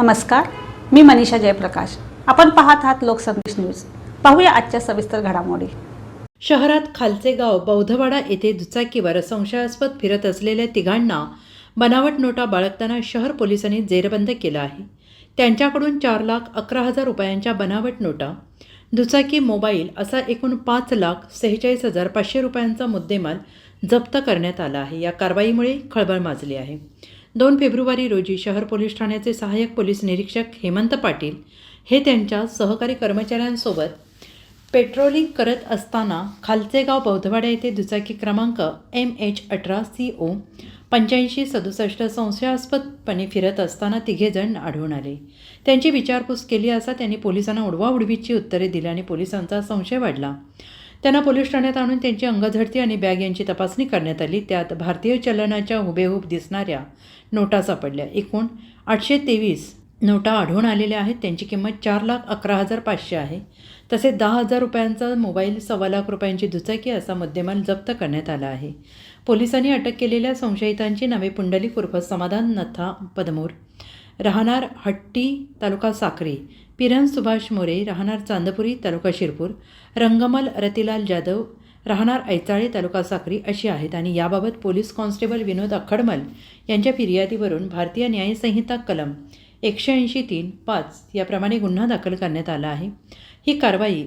नमस्कार मी मनीषा जयप्रकाश. आपण पाहत आहात लोकसंदेश न्यूज. पाहूया आजच्या सविस्तर घडामोडी. शहरात खालचे गाव बौद्धवाडा येथे दुचाकीवर संशयास्पद फिरत असलेल्या तिघांना बनावट नोटा बाळगताना शहर पोलिसांनी जेरबंद केलं आहे. त्यांच्याकडून चार लाख अकरा हजार रुपयांच्या बनावट नोटा दुचाकी मोबाईल असा एकूण पाच लाख सेहेचाळीस हजार पाचशे रुपयांचा मुद्देमाल जप्त करण्यात आला आहे. या कारवाईमुळे खळबळ माजली आहे. दोन फेब्रुवारी रोजी शहर पोलीस ठाण्याचे सहाय्यक पोलीस निरीक्षक हेमंत पाटील हे त्यांच्या सहकारी कर्मचाऱ्यांसोबत पेट्रोलिंग करत असताना खालचे गाव बौद्धवाडा येथे दुचाकी क्रमांक एम एच अठरा सी ओ पंच्याऐंशी सदुसष्ट संशयास्पदपणे फिरत असताना तिघेजण आढळून आले. त्यांची विचारपूस केली असता त्यांनी पोलिसांना उडवाउडवीची उत्तरे दिल्याने पोलिसांचा संशय वाढला. त्यांना पोलीस ठाण्यात आणून त्यांची अंगझडती आणि बॅग यांची तपासणी करण्यात आली. त्यात भारतीय चलनाच्या हुबेहूब दिसणाऱ्या नोटा सापडल्या. एकूण आठशे तेवीस नोटा आढळून आलेल्या आहेत. त्यांची किंमत चार लाख अकरा हजार पाचशे आहे. तसेच दहा हजार रुपयांचा मोबाईल सव्वा लाख रुपयांची दुचाकी असा मुद्देमाल जप्त करण्यात आला आहे. पोलिसांनी अटक केलेल्या संशयितांची नावे पुंडलिक उर्फ समाधान नथा पदमूर राहणार हट्टी तालुका साक्री पिरन सुभाष मोरे राहणार चांदपुरी तालुका शिरपूर रंगमल रतिलाल जाधव राहणार ऐचाळे तालुका साक्री अशी आहेत आणि याबाबत पोलीस कॉन्स्टेबल विनोद अखडमल यांच्या फिर्यादीवरून भारतीय न्यायसंहिता कलम एकशे ऐंशी तीन पाच याप्रमाणे गुन्हा दाखल करण्यात आला आहे. ही कारवाई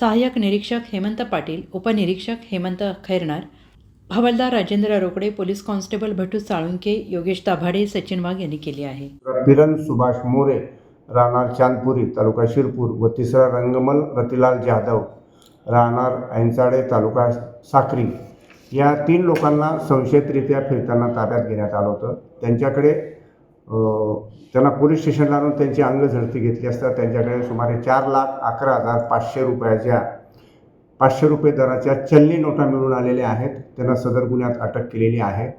सहाय्यक निरीक्षक हेमंत पाटील उपनिरीक्षक हेमंत खैरनार हवालदार राजेंद्र रोकडे पोलीस कॉन्स्टेबल भटू साळुंके योगेश दाभाडे सचिन वाघ यांनी केली आहे. किरण सुभाष मोरे राहणार चांदपुरी तालुका शिरपूर व तिसरा रंगमल रतिलाल जाधव राहणार ऐंचाडे तालुका साक्री. या तीन लोकांना संशयितरित्या फिरताना ताब्यात घेण्यात आलं होतं. त्यांच्याकडे त्यांना पोलीस स्टेशनला आणून त्यांची अंग झडती घेतली असता त्यांच्याकडे सुमारे चार लाख अकरा हजार पाचशे रुपयाच्या पाचशे रुपये दराच्या चलनी नोटा मिळून आलेल्या आहेत. त्यांना सदर गुन्ह्यात अटक केलेली आहे.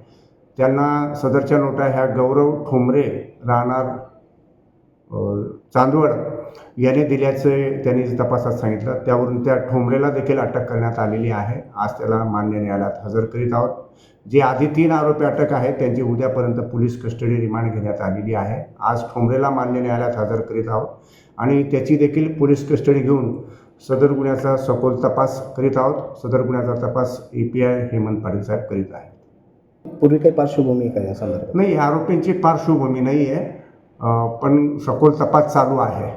त्यांना सदरच्या नोटा ह्या गौरव ठोंबरे राहणार चांदवड याने दिल्याचे त्यांनी तपासात सांगितलं. त्यावरून त्या ठोंबरेला देखील अटक करण्यात आलेली आहे. आज त्याला मान्य न्यायालयात हजर करीत आहोत. जे आधी तीन आरोपी अटक आहेत त्यांची उद्यापर्यंत पोलीस कस्टडी रिमांड घेण्यात आलेली आहे. आज ठोंबरेला मान्य न्यायालयात हजर करीत आहोत. आणि त्याची देखील पोलीस कस्टडी घेऊन सदर गुन्ह्याचा सखोल तपास करीत आहोत. सदर गुन्ह्याचा तपास A P I Hemant Patil साहेब करीत आहेत. पूर्वी काही पार्श्वभूमी आहे का या संदर्भात? नाही आरोपींची पार्श्वभूमी नाही आहे पण सखोल तपास चालू आहे.